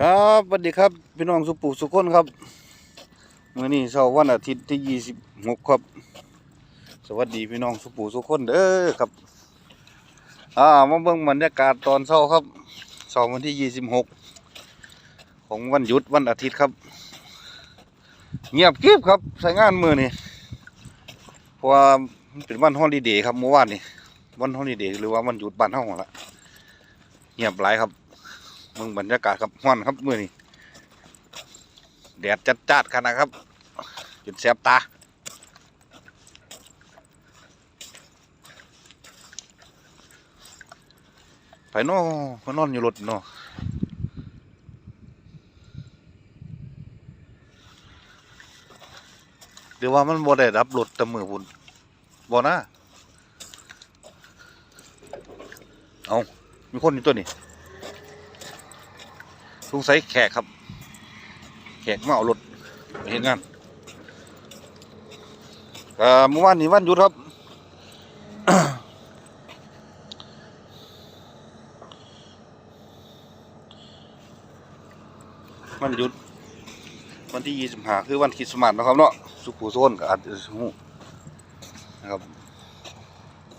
ครับสวัสดีครับ พี่น้องสุปุสุคนครับเมื่อนี้เช้าวันอาทิตย์ที่ยี่สิบหกครับ สวัสดีพี่น้องสุปุสุคนเด้อครับ อ่ามาเบิ่งบรรยากาศตอนเช้าครับเช้าวันที่ยี่สิบหกของวันหยุดวันอาทิตย์ครับ เงียบกริบครับใส่งานมือนี่เพราะว่าเป็นวันฮอลิเดย์ครับเมื่อวานนี่วันฮอลิเดย์หรือว่าวันหยุดบ้านเฮาหั่นละเงียบหลายครับ มืองบรรยากาศครับห้อนครับมื่อนี้แดดจัดจัดๆขนาดครับจนแสบตาไปนอมานอนอยู่รถเนาะเดี๋ยวว่ามันบ่ได้รับรถแตะมือพุ่นบ่นะเอามีคนอยู่ตัวนี้ สงสัยแขกครับ แขกมาเอารถเห็นงานเมื่อวานนี้วันหยุดครับวันหยุด วันที่ยี่สิบห้าคือวันคริสต์มาสนะครับเนาะสุขุโซนกับอาจจะหูนะครับ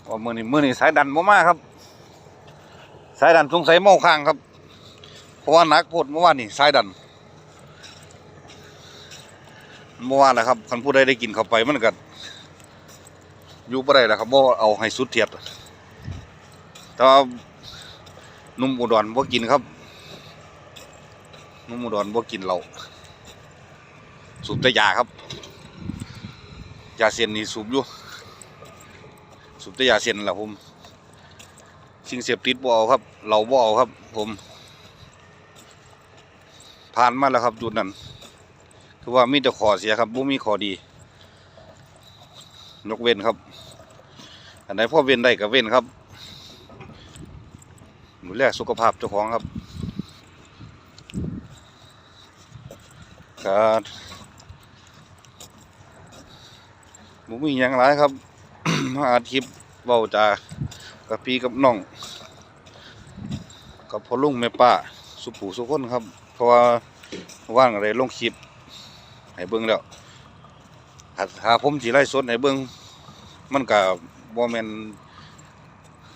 ว่ามื่อนี้มื่อนี้สายดันบ่มากครับ สายดันสงสัยเมาข้างครับ เพราะว่านักโพดเมื่อวานนี่สายดันเมื่อวานแหละครับคันผู้ใดได้กินเข้าไปมันก็อยู่บ่ได้แหละครับบ่เอาให้สุดเทียดแต่ว่านุ่มอุดรบ่กินครับ นุ่มอุดรบ่กินเหล้าสูบแต่ยาครับยาเส้นนี่สูบอยู่สูบแต่ยาเส้นแหละผมสิ่งเสพติดบ่เอาครับเหล้าบ่เอาครับ ผม ผ่านมาแล้วครับจุดนั้นคือว่ามีแต่ขอเสียครับบ่มีขอดี ยกเว้นครับ อันไหนพ่อเว้นได้ก็เว้นครับดูแลสุขภาพเจ้าของครับการบ่มีหยังหลายครับมาอาทิตย์เว้าจากับพี่กับน้อง กับพ่อลุงแม่ป้าสุปู่สุคนครับ เพราะว่าว่างอะไรลงคลิปให้เบิ่งแล้วหาหาผมสิไล่สดให้เบิ่งมันก็บ่แมน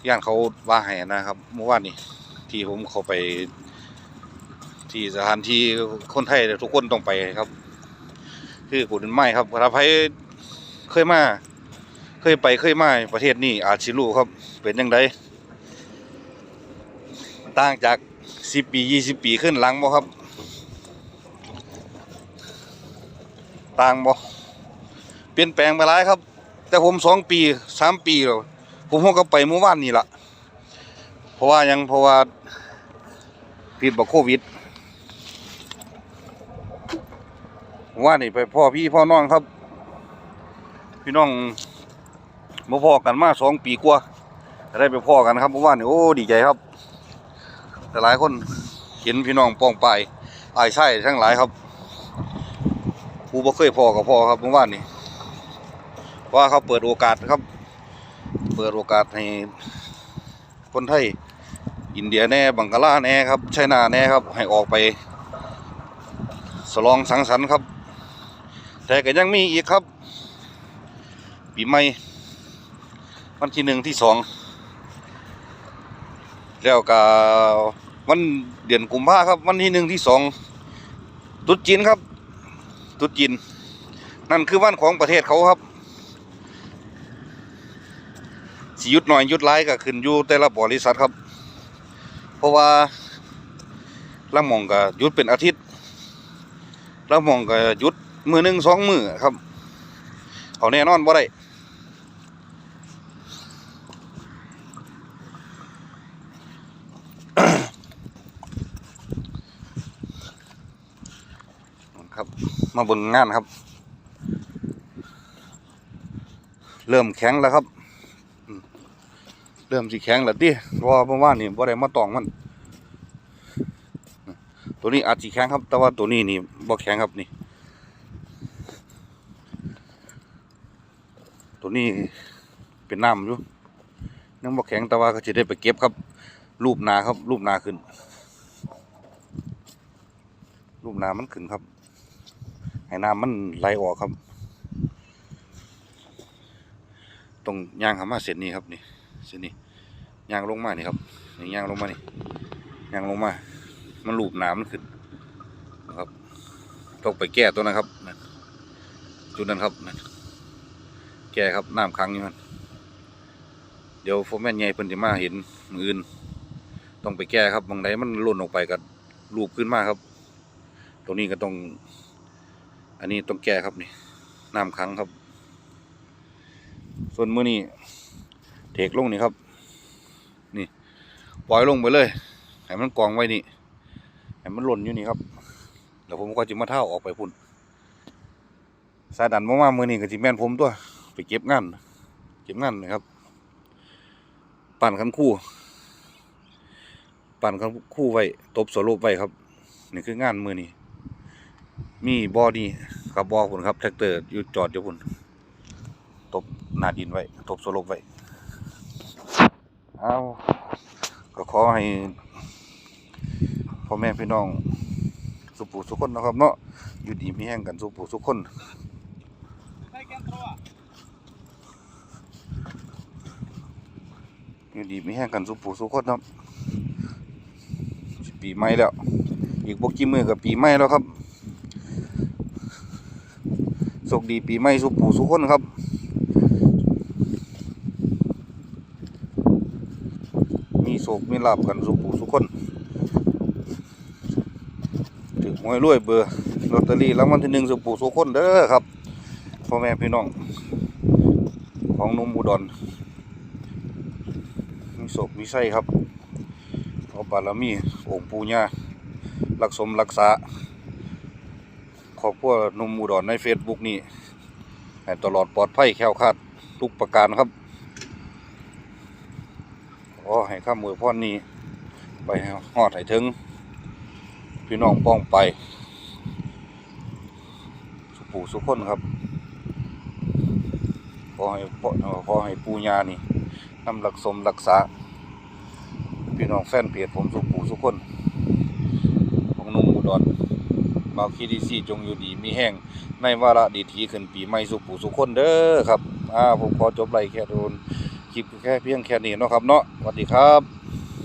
ย่านเขาว่าให้นะครับ เมื่อวานนี้ที่ผมเข้าไป ที่สถานที่คนไทยทุกคนต้องไปครับ คือกุนไม้ครับถ้าใครเคยมา เคยไปเคยมาประเทศนี้อาจสิรู้ครับ เป็นจังไดต่างจาก สิบปียี่สิบปีขึ้นหลังบ่ครับ ต่างบ่เปลี่ยนแปลงไปหลายครับ แต่ผมสองปีสามปีแล้วผมก็ไปเมื่อวานนี่ละเพราะว่ายังเพราะว่าผิดบอกโควิดมื่ว่านนี่ไปพ่อพี่พ่อน้องครับ พี่น้องมาพ่อกันมาสองปีกว่าได้ไปพ่อกันครับเมื่อวานนี่โอ้ดีใจครับ แต่หลายคนเห็นพี่น้องป้องไปอายใช่ทั้งหลายครับผู้บ่เคยพอกับพ่อครับเมื่อวานนี้ว่าเขาเปิดโอกาสครับ เปิดโอกาสให้คนไทยอินเดียแน่บังกลาแน่ครับไชน่าแน่ครับ ให้ออกไป สลองสังสรรค์ครับ แต่ก็ยังมีอีกครับ ปีใหม่วันที่หนึ่งที่สอง แล้วก็วันเดือนกุมภาครับ วันที่หนึ่งที่สองตรุษจีนครับตรุษจีนนั่นคือวันของประเทศเขาครับสิหยุดหน่อยหยุดร้ายก็ขึ้นอยู่แต่ละบริษัทครับ เพราะว่าละมองก็หยุดเป็นอาทิตย์ละมองก็หยุดมือหนึ่งสองมือครับเอาแน่นอนบ่ได้ ครับ มาเบนงานครับ เริ่มแข็งแล้วครับ เริ่มสิแข็งแล้วดิเพราะว่าเมื่อวานนี่บ่ได้มาตองมัน ตัวนี้อาจสิแข็งครับ แต่ว่าตัวนี้นี่บ่แข็งครับนี่ ตัวนี้เป็นน้ำอยู่ยังบ่แข็งแต่ว่าก็จะได้ไปเก็บครับ รูปนาครับ รูปนาขึ้น รูปน้ำมันขึ้นครับ ให้น้ำมันไหลออกครับตรงยางเขามาเส้นนี้ครับนี่เส้นนี้ยางลงมานี่ครับนี่ยางลงมานี่ยางลงมา มันรูปน้ำมันขึ้นนะครับต้องไปแก้ตัวนะครับจุดนั้นครับนั่นแก้ครับน้ำค้างอยู่มันเดี๋ยวโฟร์แมนใหญ่เพิ่นจะมาเห็นมืออื่น ต้องไปแก้ครับบางใดมันหล่นออกไปกับรูปขึ้นมาครับ ตรงนี้ก็ต้อง อันนี้ต้องแก้ครับนี่น้ำค้างครับ ส่วนมือนี้เทกลงนี่ครับ นี่ปล่อยลงไปเลยให้มันกองไว้นี่ให้มันหล่นอยู่นี่ครับเดี๋ยวผมก็จะมาเท่าออกไปพุ่นสายดันมามามือนี้ก็จิแม่นผมตัวไปเก็บงานเก็บงานนะครับ ปั่นคันคู่ ปั่นคันคู่ไว้ตบโซโลไว้ครับ นี่คืองานมือนี้ มีบอดีกับบอพุ่นครับแท็กเตอร์อยู่จอดอยู่พุ่นตบหนาดินไว้ตบโซโลไว้เอาก็ขอให้พ่อแม่พี่น้องสุปูสุคนนะครับ เนาะอยู่ดีมีแห้งกันสุปูสุคนอยู่ดีมีแห้งกันสุปูสุคนครับปีใหม่แล้ว อีกบกี่มือกับปีใหม่แล้วครับ สกดีปีใหม่สุปูสุขคนครับมีโศกมีลาบกันสุปูสุขคนถึงหวยรวยเบอร์ลอตเตอรี่รางวัลที่หนึ่งสุปูสุขคนเด้อครับพ่อแม่พี่น้อง ของนุ่มอุดรมีโศพมีไส้ครับเอาบารมีองค์ปู่ย่ารักสมรักษา ครอบครัวหนุ่มอุดรในเฟซบุ๊กนี่ให้ตลอดปลอดภัยแคล้วคลาดทุกประการครับขอให้ข้ามมือพ่อนี้ ไปหอดให้ถึง พี่น้องป้องไป สุปู่สุขคนครับขอให้พ่อขอให้ปู่ย่านี่นำรักสมรักษา พี่น้องแฟนเพจผมสุขผู้สุขคนของหนุ่มอุดร มาคีดีซีจงอยู่ดีมีแห้งในวาระดีทีขึ้นปีใหม่สุขผู้สุขคนเด้อครับอ่าผมขอจบไลแค่โดนคลิปแค่เพียงแค่นี้เนาะครับเนาะสวัสดีครับ